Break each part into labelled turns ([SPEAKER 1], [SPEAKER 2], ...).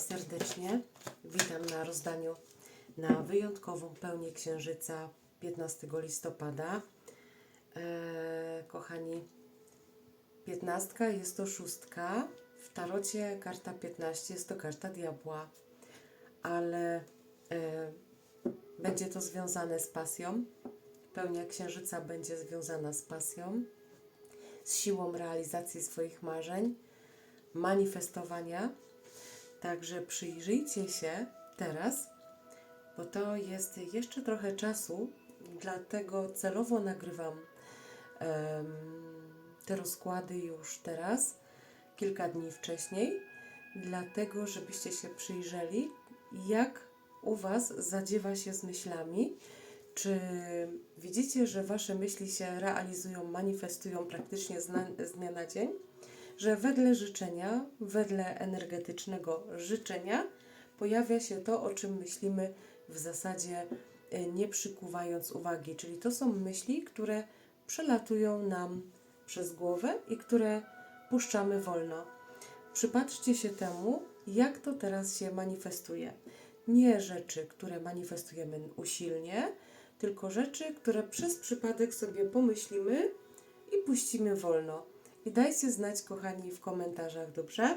[SPEAKER 1] serdecznie. Witam na rozdaniu na wyjątkową pełnię księżyca 15 listopada. E, kochani, 15 jest to szóstka. W tarocie karta 15 jest to karta diabła, ale e, będzie to związane z pasją. Pełnia księżyca będzie związana z pasją, z siłą realizacji swoich marzeń, manifestowania. Także przyjrzyjcie się teraz, bo to jest jeszcze trochę czasu, dlatego celowo nagrywam em, te rozkłady już teraz, kilka dni wcześniej, dlatego żebyście się przyjrzeli, jak u Was zadziewa się z myślami. Czy widzicie, że Wasze myśli się realizują, manifestują praktycznie z, z dnia na dzień? Że wedle życzenia, wedle energetycznego życzenia pojawia się to, o czym myślimy w zasadzie y, nie przykuwając uwagi. Czyli to są myśli, które przelatują nam przez głowę i które puszczamy wolno. Przypatrzcie się temu, jak to teraz się manifestuje. Nie rzeczy, które manifestujemy usilnie, tylko rzeczy, które przez przypadek sobie pomyślimy i puścimy wolno. I dajcie znać, kochani, w komentarzach, dobrze?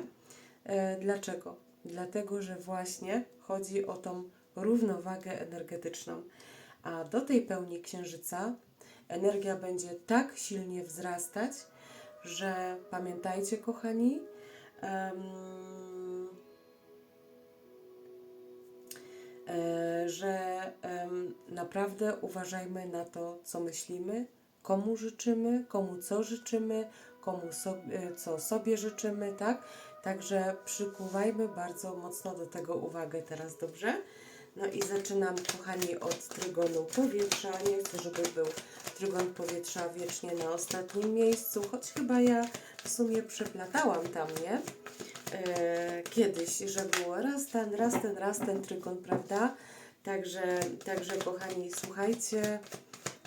[SPEAKER 1] E, dlaczego? Dlatego, że właśnie chodzi o tą równowagę energetyczną. A do tej pełni księżyca energia będzie tak silnie wzrastać, że pamiętajcie, kochani, e, że em, naprawdę uważajmy na to, co myślimy, komu życzymy, komu co życzymy, komu sobie, co sobie życzymy, tak? Także przykuwajmy bardzo mocno do tego uwagę teraz, dobrze? No i zaczynam, kochani, od trygonu powietrza. Nie chcę, żeby był trygon powietrza wiecznie na ostatnim miejscu, choć chyba ja w sumie przeplatałam tam, nie? E, kiedyś, że było raz ten, raz ten, raz ten trygon, prawda? Także, także kochani, słuchajcie,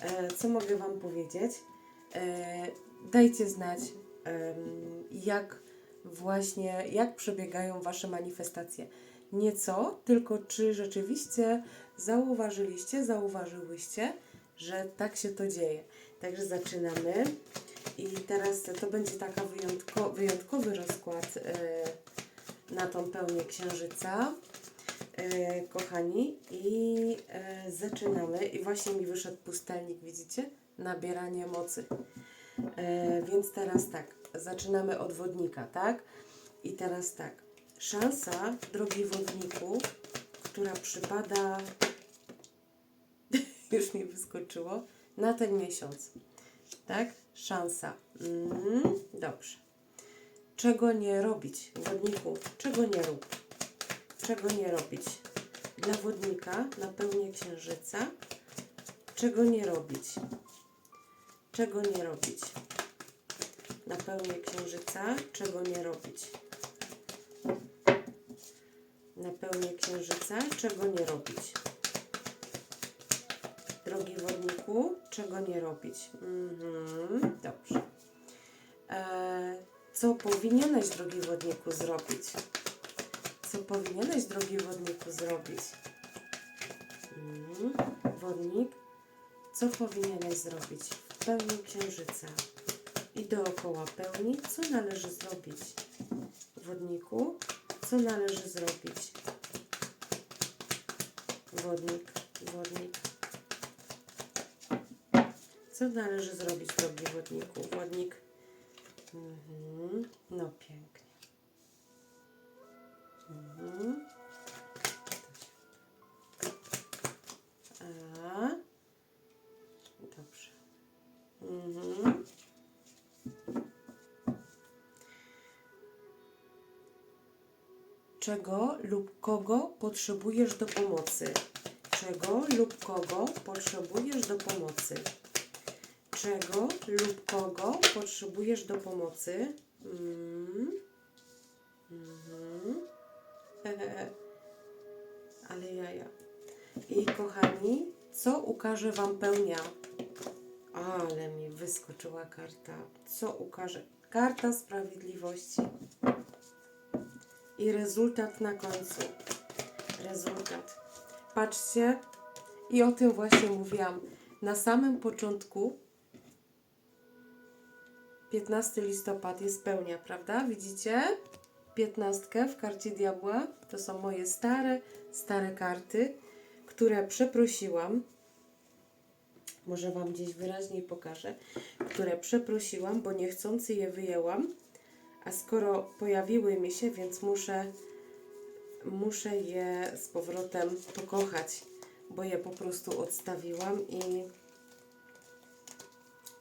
[SPEAKER 1] e, co mogę Wam powiedzieć? Dajcie znać, jak właśnie, jak przebiegają Wasze manifestacje. Nie co, tylko czy rzeczywiście zauważyliście, zauważyłyście, że tak się to dzieje. Także zaczynamy. I teraz to będzie taka wyjątko, wyjątkowy rozkład e, na tą pełnię księżyca. E, kochani, i e, zaczynamy. I właśnie mi wyszedł pustelnik, widzicie? Nabieranie mocy. E, więc teraz tak, zaczynamy od wodnika, tak? I teraz tak, szansa, drogi wodniku, która przypada, już mi wyskoczyło, na ten miesiąc, tak? Szansa. Mhm, dobrze. Czego nie robić, wodniku? Czego nie rób? Czego nie robić? Dla wodnika na pełnię księżyca, czego nie robić? Czego nie robić? Na pełnię księżyca, czego nie robić? Na pełnię księżyca, czego nie robić? Drogi wodniku, czego nie robić? Mhm, dobrze. E, co powinieneś, drogi wodniku, zrobić? Co powinieneś, drogi wodniku, zrobić? Mhm, wodnik, co powinieneś zrobić pełni księżyca i dookoła pełni, co należy zrobić? Wodniku, co należy zrobić? Wodnik, wodnik. Co należy zrobić, drogi wodniku? Wodnik. Mhm. No pięknie. Mhm. Czego lub kogo potrzebujesz do pomocy? Czego lub kogo potrzebujesz do pomocy? Czego lub kogo potrzebujesz do pomocy? Mm. Mhm. Ale jaja. I kochani, co ukaże Wam pełnia? Ale mi wyskoczyła karta. Co ukaże? Karta sprawiedliwości. I rezultat na końcu. Rezultat. Patrzcie, i o tym właśnie mówiłam. Na samym początku 15 listopad jest pełnia, prawda? Widzicie? 15 w karcie diabła. To są moje stare, stare karty, które przeprosiłam. Może Wam gdzieś wyraźniej pokażę, które przeprosiłam, bo niechcący je wyjęłam. A skoro pojawiły mi się, więc muszę, muszę je z powrotem pokochać, bo je po prostu odstawiłam i,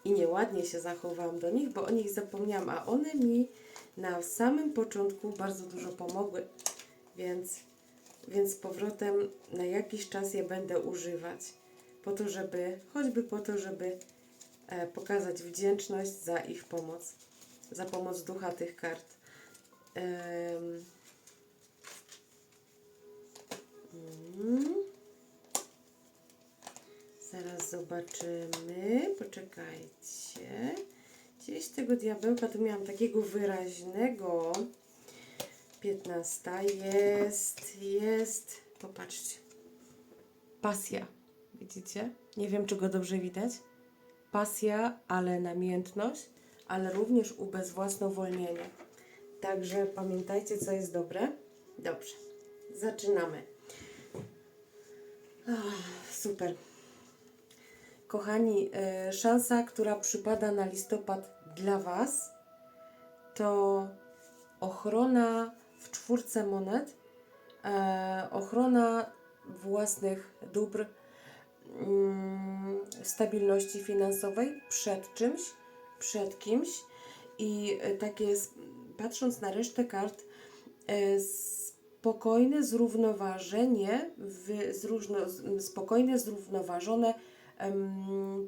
[SPEAKER 1] i nieładnie się zachowałam do nich, bo o nich zapomniałam, a one mi na samym początku bardzo dużo pomogły, więc, więc z powrotem na jakiś czas je będę używać, po to, żeby, choćby po to, żeby e, pokazać wdzięczność za ich pomoc, za pomoc ducha tych kart. Mm. Zaraz zobaczymy. Poczekajcie. Gdzieś tego diabełka tu miałam takiego wyraźnego. 15 jest, jest. Popatrzcie. Pasja. Widzicie? Nie wiem, czy go dobrze widać. Pasja, ale namiętność, ale również ubezwłasnowolnienie. Także pamiętajcie, co jest dobre. Dobrze. Zaczynamy. Ach, super. Kochani, e, szansa, która przypada na listopad dla Was, to ochrona w czwórce monet, e, ochrona własnych dóbr, mm, stabilności finansowej przed czymś, przed kimś i e, takie, patrząc na resztę kart, e, spokojne zrównoważenie, zróżno, spokojne, zrównoważone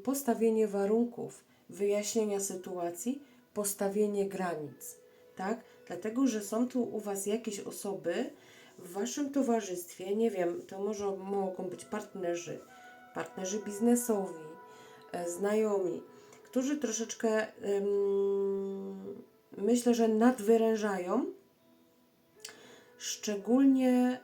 [SPEAKER 1] postawienie warunków, wyjaśnienia sytuacji, postawienie granic, tak? Dlatego, że są tu u Was jakieś osoby w Waszym towarzystwie, nie wiem, to może mogą być partnerzy, partnerzy biznesowi, e, znajomi, którzy troszeczkę myślę, że nadwyrężają, szczególnie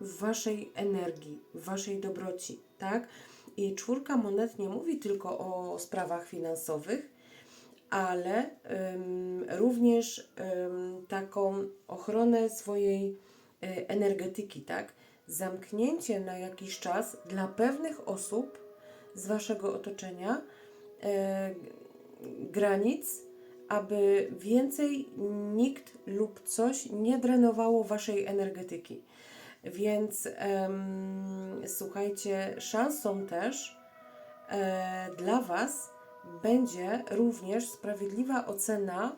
[SPEAKER 1] w Waszej energii, w Waszej dobroci, tak? I czwórka monet nie mówi tylko o sprawach finansowych, ale również taką ochronę swojej y, energetyki, tak? Zamknięcie na jakiś czas dla pewnych osób z Waszego otoczenia granic, aby więcej nikt lub coś nie drenowało Waszej energetyki. Więc em, słuchajcie, szansą też e, dla Was będzie również sprawiedliwa ocena,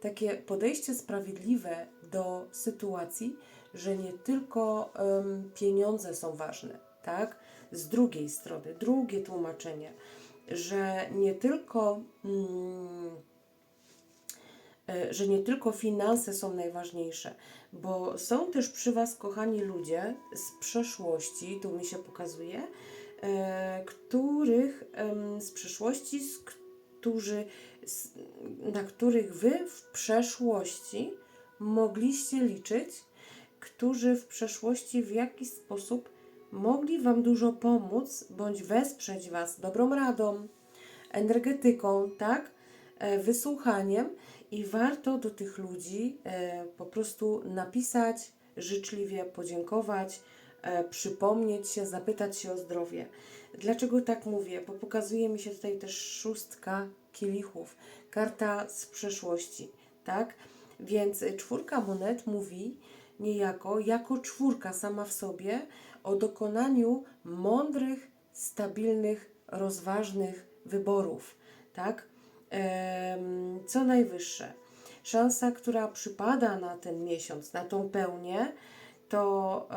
[SPEAKER 1] takie podejście sprawiedliwe do sytuacji, że nie tylko em, pieniądze są ważne, tak? Z drugiej strony, drugie tłumaczenie, że nie tylko. Mm, e, że nie tylko finanse są najważniejsze, bo są też przy Was, kochani ludzie z przeszłości, tu mi się pokazuje, e, których z przeszłości, z którzy, na których Wy w przeszłości mogliście liczyć, którzy w przeszłości w jakiś sposób mogli Wam dużo pomóc, bądź wesprzeć Was dobrą radą, energetyką, tak? E, Wysłuchaniem i warto do tych ludzi e, po prostu napisać, życzliwie podziękować, e, przypomnieć się, zapytać się o zdrowie. Dlaczego tak mówię? Bo pokazuje mi się tutaj też szóstka kielichów, karta z przeszłości, tak? Więc czwórka monet mówi niejako, jako czwórka sama w sobie, o dokonaniu mądrych, stabilnych, rozważnych wyborów, tak? Co najwyższe. Szansa, która przypada na ten miesiąc, na tą pełnię, to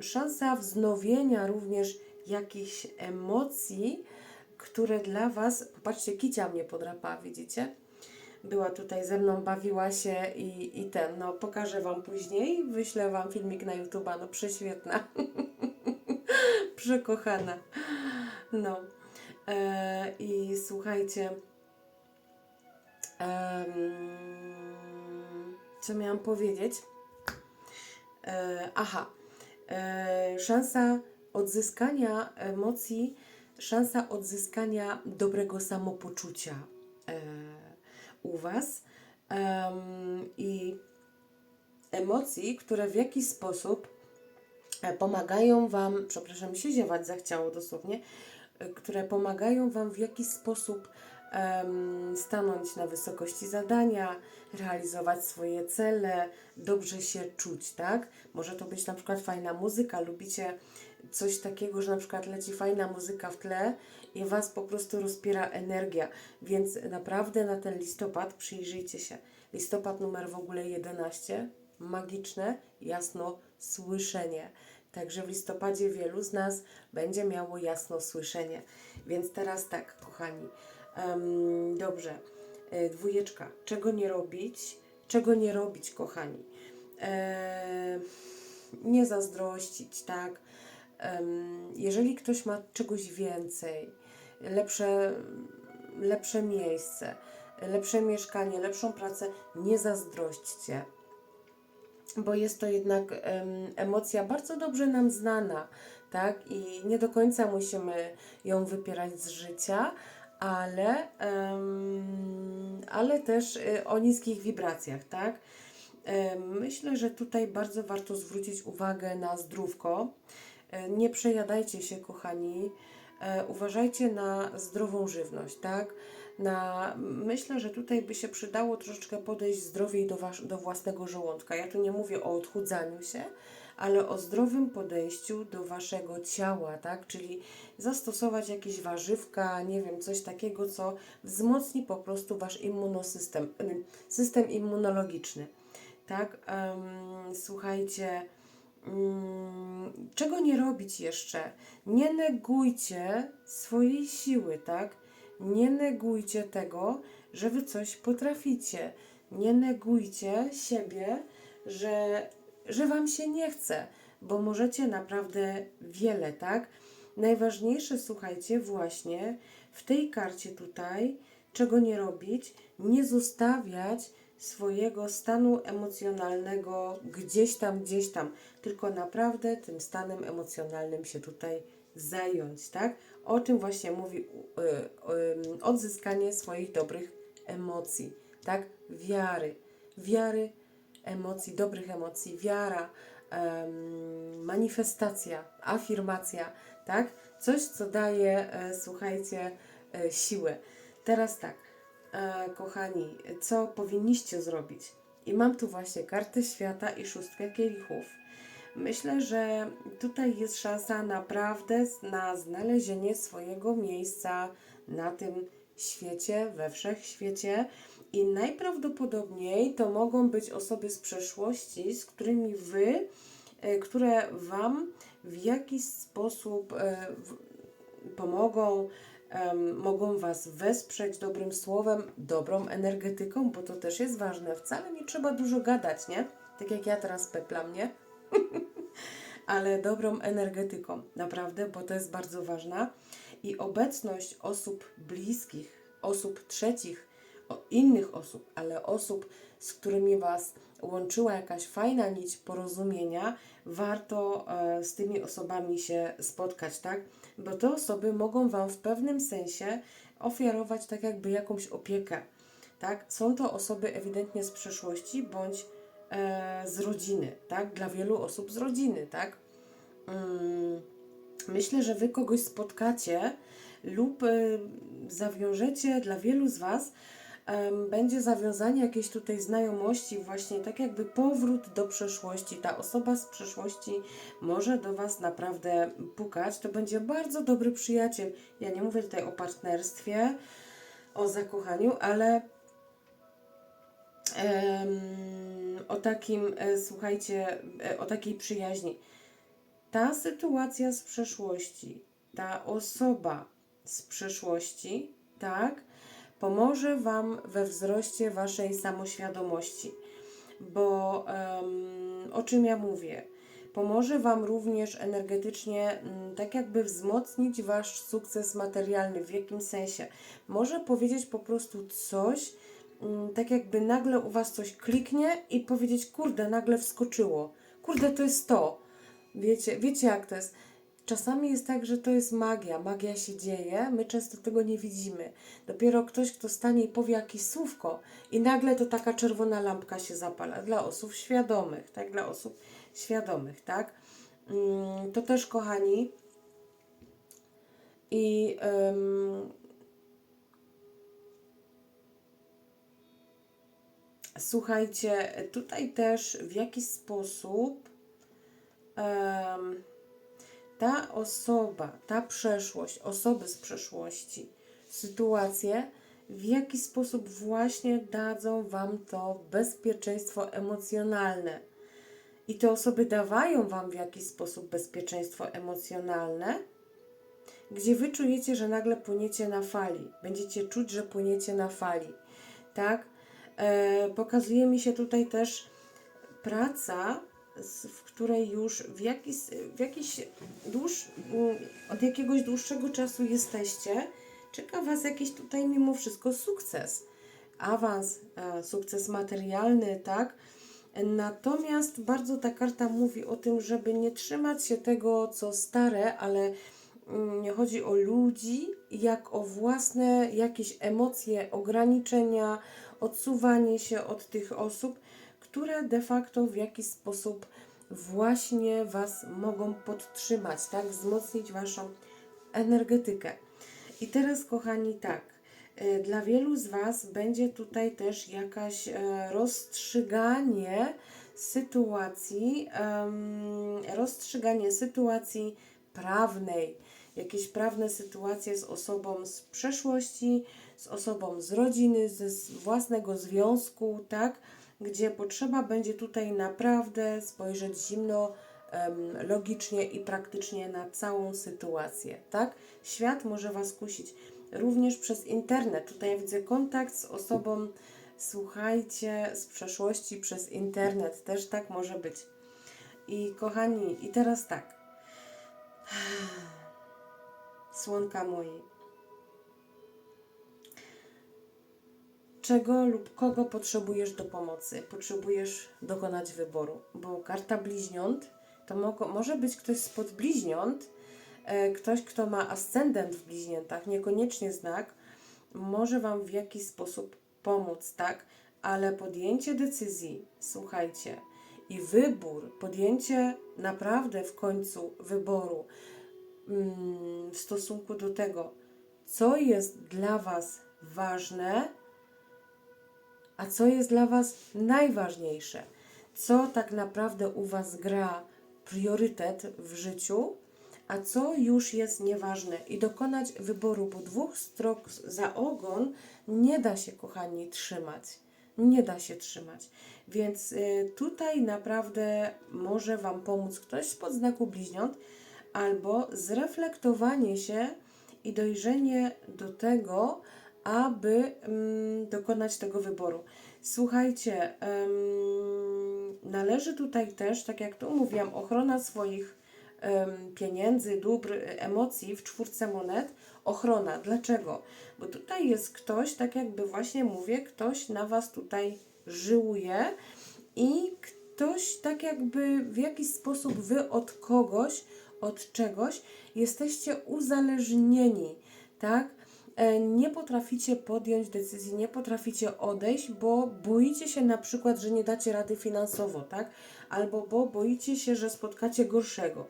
[SPEAKER 1] szansa wznowienia również jakichś emocji, które dla Was, popatrzcie, kicia mnie podrapała, widzicie? Była tutaj ze mną, bawiła się i, i ten, no pokażę Wam później, wyślę Wam filmik na YouTube'a, no prześwietna, przekochana, no. E, I słuchajcie, em, co miałam powiedzieć? E, aha, e, szansa odzyskania emocji, szansa odzyskania dobrego samopoczucia. E, u Was Em, i emocji, które w jakiś sposób e, pomagają Wam, przepraszam, się ziewać zachciało dosłownie, e, które pomagają Wam w jakiś sposób em, stanąć na wysokości zadania, realizować swoje cele, dobrze się czuć, tak? Może to być na przykład fajna muzyka, lubicie coś takiego, że na przykład leci fajna muzyka w tle i Was po prostu rozpiera energia, więc naprawdę na ten listopad przyjrzyjcie się. Listopad numer w ogóle 11, magiczne, jasno słyszenie. Także w listopadzie wielu z nas będzie miało jasno słyszenie. Więc teraz tak, kochani. Em, dobrze. E, dwójeczka. Czego nie robić? Czego nie robić, kochani? E, nie zazdrościć, tak? Em, jeżeli ktoś ma czegoś więcej, lepsze, lepsze miejsce, lepsze mieszkanie, lepszą pracę, nie zazdrośćcie bo jest to jednak em, emocja bardzo dobrze nam znana, tak? I nie do końca musimy ją wypierać z życia, ale, em, ale też y, o niskich wibracjach, tak? Myślę, że tutaj bardzo warto zwrócić uwagę na zdrówko. E, Nie przejadajcie się, kochani. E, Uważajcie na zdrową żywność, tak? Na, myślę, że tutaj by się przydało troszeczkę podejść zdrowiej do, wasz, do własnego żołądka. Ja tu nie mówię o odchudzaniu się, ale o zdrowym podejściu do waszego ciała, tak? Czyli zastosować jakieś warzywka, nie wiem, coś takiego, co wzmocni po prostu wasz immunosystem, system immunologiczny, tak? Em, słuchajcie, czego nie robić jeszcze? Nie negujcie swojej siły, tak? Nie negujcie tego, że wy coś potraficie. Nie negujcie siebie, że, że wam się nie chce, bo możecie naprawdę wiele, tak? Najważniejsze, słuchajcie, właśnie w tej karcie tutaj, czego nie robić, nie zostawiać swojego stanu emocjonalnego gdzieś tam, gdzieś tam, tylko naprawdę tym stanem emocjonalnym się tutaj zająć, tak? O czym właśnie mówi y, y, odzyskanie swoich dobrych emocji, tak? Wiary, wiary, emocji, dobrych emocji, wiara, em, manifestacja, afirmacja, tak? Coś, co daje, e, słuchajcie, e, siłę. Teraz tak, kochani, co powinniście zrobić? I mam tu właśnie kartę świata i szóstkę kielichów. Myślę, że tutaj jest szansa naprawdę na znalezienie swojego miejsca na tym świecie, we wszechświecie. I najprawdopodobniej to mogą być osoby z przeszłości, z którymi wy, e, które wam w jakiś sposób e, pomogą, mogą Was wesprzeć dobrym słowem, dobrą energetyką, bo to też jest ważne. Wcale nie trzeba dużo gadać, nie? Tak jak ja teraz peplam, nie? Ale dobrą energetyką, naprawdę, bo to jest bardzo ważna. I obecność osób bliskich, osób trzecich, innych osób, ale osób, z którymi Was łączyła jakaś fajna nić porozumienia, warto e, z tymi osobami się spotkać, tak? Bo te osoby mogą Wam w pewnym sensie ofiarować tak jakby jakąś opiekę, tak? Są to osoby ewidentnie z przeszłości bądź e, z rodziny, tak? Dla wielu osób z rodziny, tak? Mm, Myślę, że Wy kogoś spotkacie lub y, zawiążecie dla wielu z Was będzie zawiązanie jakiejś tutaj znajomości, właśnie tak jakby powrót do przeszłości. Ta osoba z przeszłości może do Was naprawdę pukać. To będzie bardzo dobry przyjaciel. Ja nie mówię tutaj o partnerstwie, o zakochaniu, ale em, o takim, e, słuchajcie, e, o takiej przyjaźni ta sytuacja z przeszłości, ta osoba z przeszłości, tak, pomoże Wam we wzroście Waszej samoświadomości. Bo em, o czym ja mówię? Pomoże Wam również energetycznie, mm, tak jakby wzmocnić Wasz sukces materialny. W jakim sensie? Może powiedzieć po prostu coś, mm, tak jakby nagle u Was coś kliknie i powiedzieć, kurde, nagle wskoczyło kurde, to jest to. Wiecie, wiecie jak to jest. Czasami jest tak, że to jest magia. Magia się dzieje, my często tego nie widzimy. Dopiero ktoś, kto stanie i powie jakieś słówko, i nagle to taka czerwona lampka się zapala. Dla osób świadomych, tak? Dla osób świadomych, tak? Mm, To też, kochani, i em, słuchajcie, tutaj też w jakiś sposób em, ta osoba, ta przeszłość, osoby z przeszłości, sytuacje, w jaki sposób właśnie dadzą Wam to bezpieczeństwo emocjonalne. I te osoby dawają Wam w jakiś sposób bezpieczeństwo emocjonalne, gdzie Wy czujecie, że nagle płyniecie na fali. Będziecie czuć, że płyniecie na fali. Tak? E, pokazuje mi się tutaj też praca, w której już w jakiś, w jakiś dłuż, mm, od jakiegoś dłuższego czasu jesteście, czeka Was jakiś tutaj mimo wszystko sukces. Awans, e, sukces materialny, tak? Natomiast bardzo ta karta mówi o tym, żeby nie trzymać się tego, co stare, ale mm, nie chodzi o ludzi, jak o własne jakieś emocje, ograniczenia, odsuwanie się od tych osób, które de facto w jakiś sposób właśnie Was mogą podtrzymać, tak? Wzmocnić Waszą energetykę. I teraz, kochani, tak. y, Dla wielu z Was będzie tutaj też jakaś e, rozstrzyganie sytuacji, rozstrzyganie sytuacji prawnej, jakieś prawne sytuacje z osobą z przeszłości, z osobą z rodziny, ze własnego związku, tak? Gdzie potrzeba będzie tutaj naprawdę spojrzeć zimno, logicznie i praktycznie na całą sytuację, tak? Świat może Was kusić również przez internet. Tutaj widzę kontakt z osobą, słuchajcie, z przeszłości przez internet. Też tak może być. I kochani, i teraz tak. Słonka moi. Czego lub kogo potrzebujesz do pomocy? Potrzebujesz dokonać wyboru, bo karta bliźniąt to mogło, może być ktoś spod bliźniąt, e, ktoś, kto ma ascendent w bliźniętach, niekoniecznie znak, może Wam w jakiś sposób pomóc, tak? Ale podjęcie decyzji, słuchajcie, i wybór, podjęcie naprawdę w końcu wyboru mm, w stosunku do tego, co jest dla Was ważne, a co jest dla Was najważniejsze, co tak naprawdę u Was gra priorytet w życiu, a co już jest nieważne i dokonać wyboru, bo dwóch strok za ogon nie da się, kochani, trzymać. Nie da się trzymać. Więc y, tutaj naprawdę może Wam pomóc ktoś spod znaku bliźniąt, albo zreflektowanie się i dojrzenie do tego, aby mm, dokonać tego wyboru. Słuchajcie, należy tutaj też, tak jak tu mówiłam, ochrona swoich pieniędzy, dóbr, emocji w czwórce monet. Ochrona. Dlaczego? Bo tutaj jest ktoś, tak jakby właśnie mówię, ktoś na Was tutaj żyłuje i ktoś tak jakby w jakiś sposób Wy od kogoś, od czegoś jesteście uzależnieni, tak? E, nie potraficie podjąć decyzji, nie potraficie odejść, bo boicie się na przykład, że nie dacie rady finansowo, tak? Albo bo boicie się, że spotkacie gorszego,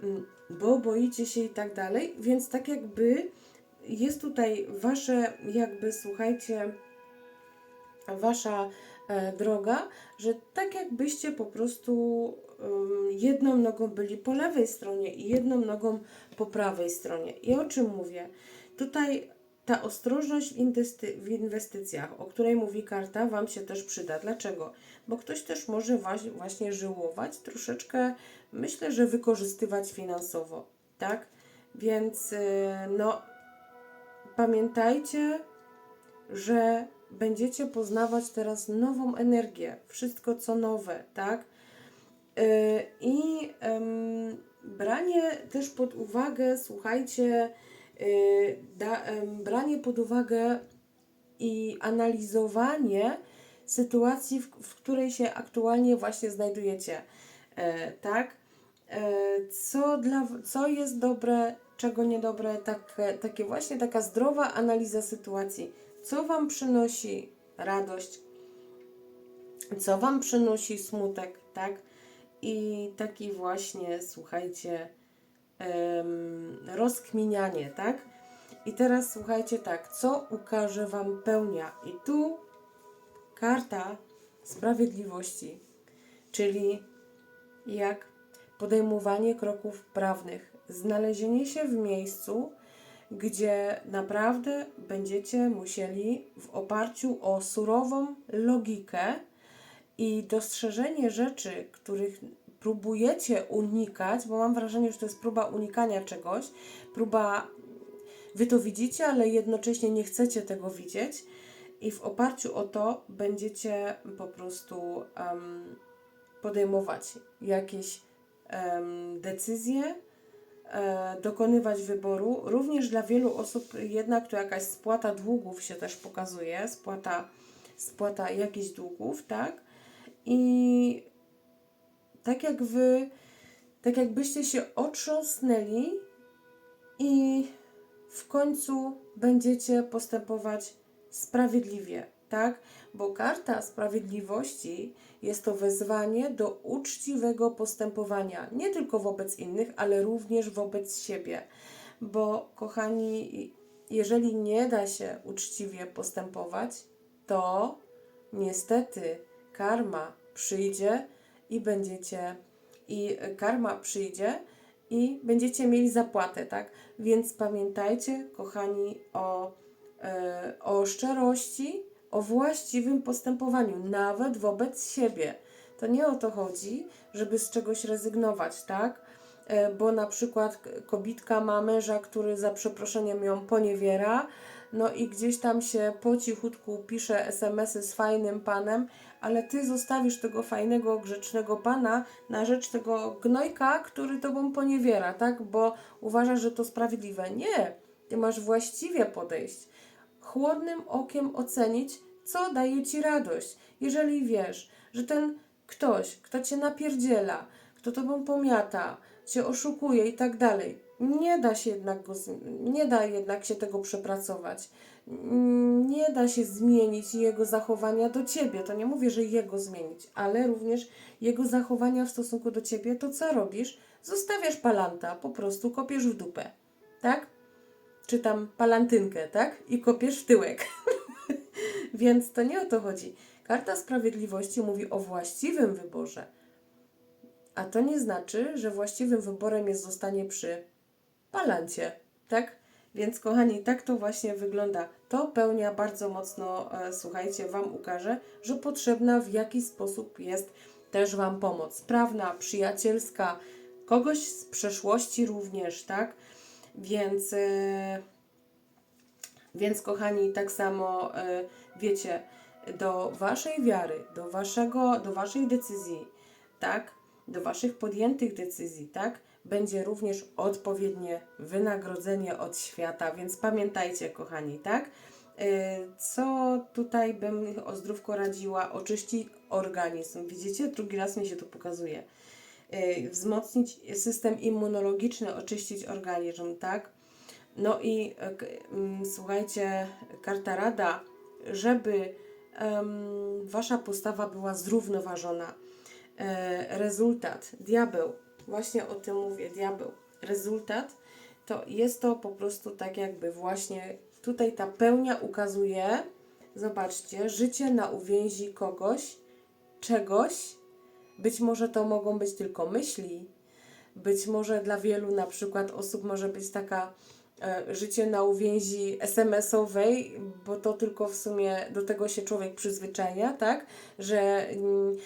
[SPEAKER 1] mm, bo boicie się i tak dalej, więc tak jakby jest tutaj wasze, jakby słuchajcie, wasza e, droga, że tak jakbyście po prostu um, jedną nogą byli po lewej stronie i jedną nogą po prawej stronie. I o czym mówię? Tutaj ta ostrożność w, inwesty- w inwestycjach, o której mówi karta, Wam się też przyda. Dlaczego? Bo ktoś też może właśnie żyłować, troszeczkę myślę, że wykorzystywać finansowo, tak? Więc yy, no, pamiętajcie, że będziecie poznawać teraz nową energię, wszystko co nowe, tak? Yy, I branie też pod uwagę, słuchajcie, da, em, branie pod uwagę i analizowanie sytuacji, w, w której się aktualnie właśnie znajdujecie. e, tak? E, co, dla, co jest dobre, czego niedobre, takie, takie właśnie taka zdrowa analiza sytuacji. Co Wam przynosi radość, co Wam przynosi smutek, tak? I taki właśnie, słuchajcie, rozkminianie, tak? I teraz słuchajcie tak, co ukaże Wam pełnia? I tu karta sprawiedliwości, czyli jak podejmowanie kroków prawnych, znalezienie się w miejscu, gdzie naprawdę będziecie musieli w oparciu o surową logikę i dostrzeżenie rzeczy, których próbujecie unikać, bo mam wrażenie, że to jest próba unikania czegoś, próba, wy to widzicie, ale jednocześnie nie chcecie tego widzieć, i w oparciu o to będziecie po prostu em, podejmować jakieś em, decyzje, e, dokonywać wyboru. Również dla wielu osób jednak to jakaś spłata długów się też pokazuje, spłata, spłata jakichś długów, tak? I tak jak wy, tak jakbyście się otrząsnęli i w końcu będziecie postępować sprawiedliwie, tak? Bo karta sprawiedliwości jest to wezwanie do uczciwego postępowania, nie tylko wobec innych, ale również wobec siebie. Bo, kochani, jeżeli nie da się uczciwie postępować, to niestety karma przyjdzie i będziecie, i karma przyjdzie i będziecie mieli zapłatę, tak? Więc pamiętajcie, kochani, o e, o szczerości, o właściwym postępowaniu, nawet wobec siebie. To nie o to chodzi, żeby z czegoś rezygnować, tak? E, Bo na przykład kobitka ma męża, który za przeproszeniem ją poniewiera, no i gdzieś tam się po cichutku pisze SMS-y z fajnym panem, ale ty zostawisz tego fajnego, grzecznego pana na rzecz tego gnojka, który tobą poniewiera, tak? Bo uważasz, że to sprawiedliwe. Nie, ty masz właściwie podejść chłodnym okiem ocenić, co daje ci radość. Jeżeli wiesz, że ten ktoś, kto cię napierdziela, kto tobą pomiata, cię oszukuje i tak dalej, nie da się jednak go, nie da jednak się tego przepracować. Nie da się zmienić jego zachowania do ciebie. To nie mówię, że jego zmienić, ale również jego zachowania w stosunku do ciebie. To co robisz? Zostawiasz palanta, po prostu kopiesz w dupę. Tak? czy tam palantynkę, tak? I kopiesz w tyłek. Więc to nie o to chodzi. Karta Sprawiedliwości mówi o właściwym wyborze. A to nie znaczy, że właściwym wyborem jest zostanie przy palancie, tak? Więc kochani, tak to właśnie wygląda. To pełnia bardzo mocno, e, słuchajcie, Wam ukaże, że potrzebna w jakiś sposób jest też Wam pomoc. Prawna, przyjacielska, kogoś z przeszłości również, tak? Więc, e, więc kochani, tak samo e, wiecie, do waszej wiary, do waszego, do waszej decyzji, tak, do waszych podjętych decyzji, tak, będzie również odpowiednie wynagrodzenie od świata, więc pamiętajcie, kochani, tak. E, Co tutaj bym o radziła? Oczyścić organizm. Widzicie? Drugi raz mi się to pokazuje. E, Wzmocnić system immunologiczny, oczyścić organizm, tak? No i e, mm, słuchajcie, karta rada, żeby em, wasza postawa była zrównoważona. E, rezultat, diabeł, właśnie o tym mówię, diabeł. Rezultat to jest to po prostu tak jakby właśnie tutaj ta pełnia ukazuje, zobaczcie, życie na uwięzi kogoś, czegoś, być może to mogą być tylko myśli, być może dla wielu na przykład osób może być taka e, życie na uwięzi SMS-owej, bo to tylko w sumie do tego się człowiek przyzwyczaja, tak? Że mm,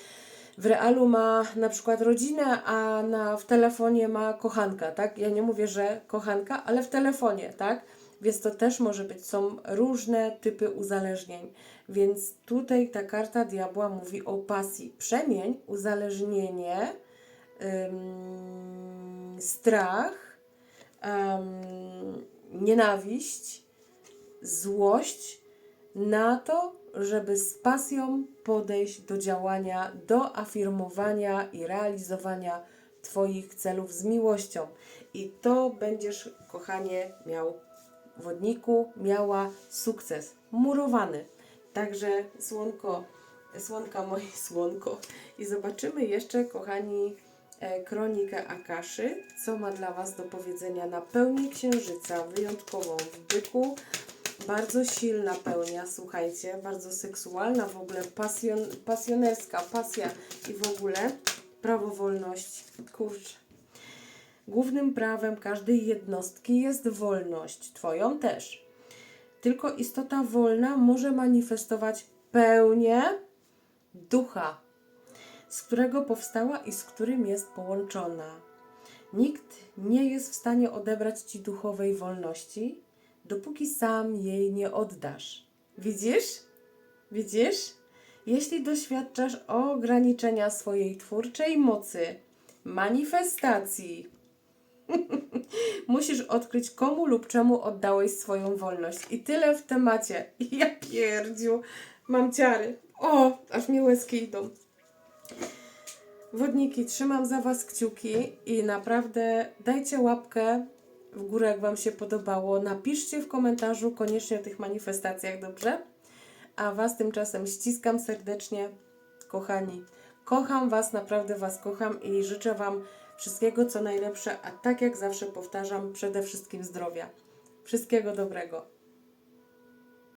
[SPEAKER 1] w realu ma na przykład rodzinę, a na, w telefonie ma kochanka, tak? Ja nie mówię, że kochanka, ale w telefonie, tak? Więc to też może być, są różne typy uzależnień. Więc tutaj ta karta diabła mówi o pasji. Przemień, uzależnienie, ym, strach, ym, nienawiść, złość na to, żeby z pasją podejść do działania, do afirmowania i realizowania Twoich celów z miłością. I to będziesz, kochanie, miał wodniku, miała sukces. Murowany. Także słonko, słonka moje słonko. I zobaczymy jeszcze, kochani, e, kronikę Akaszy, co ma dla Was do powiedzenia na pełni księżyca, wyjątkową w byku. Bardzo silna pełnia, słuchajcie, bardzo seksualna, w ogóle pasjon, pasjonerska, pasja i w ogóle prawo wolności. Kurczę. Głównym prawem każdej jednostki jest wolność, Twoją też. Tylko istota wolna może manifestować pełnię ducha, z którego powstała i z którym jest połączona. Nikt nie jest w stanie odebrać Ci duchowej wolności, dopóki sam jej nie oddasz. Widzisz? Widzisz? Jeśli doświadczasz ograniczenia swojej twórczej mocy, manifestacji, musisz odkryć komu lub czemu oddałeś swoją wolność. I tyle w temacie. Ja pierdziu, mam ciary. O, aż mi łezki idą. Wodniki, trzymam za Was kciuki i naprawdę dajcie łapkę w górę, jak Wam się podobało. Napiszcie w komentarzu koniecznie o tych manifestacjach, dobrze? A Was tymczasem ściskam serdecznie, kochani. Kocham Was, naprawdę Was kocham i życzę Wam wszystkiego co najlepsze, a tak jak zawsze powtarzam, przede wszystkim zdrowia. Wszystkiego dobrego.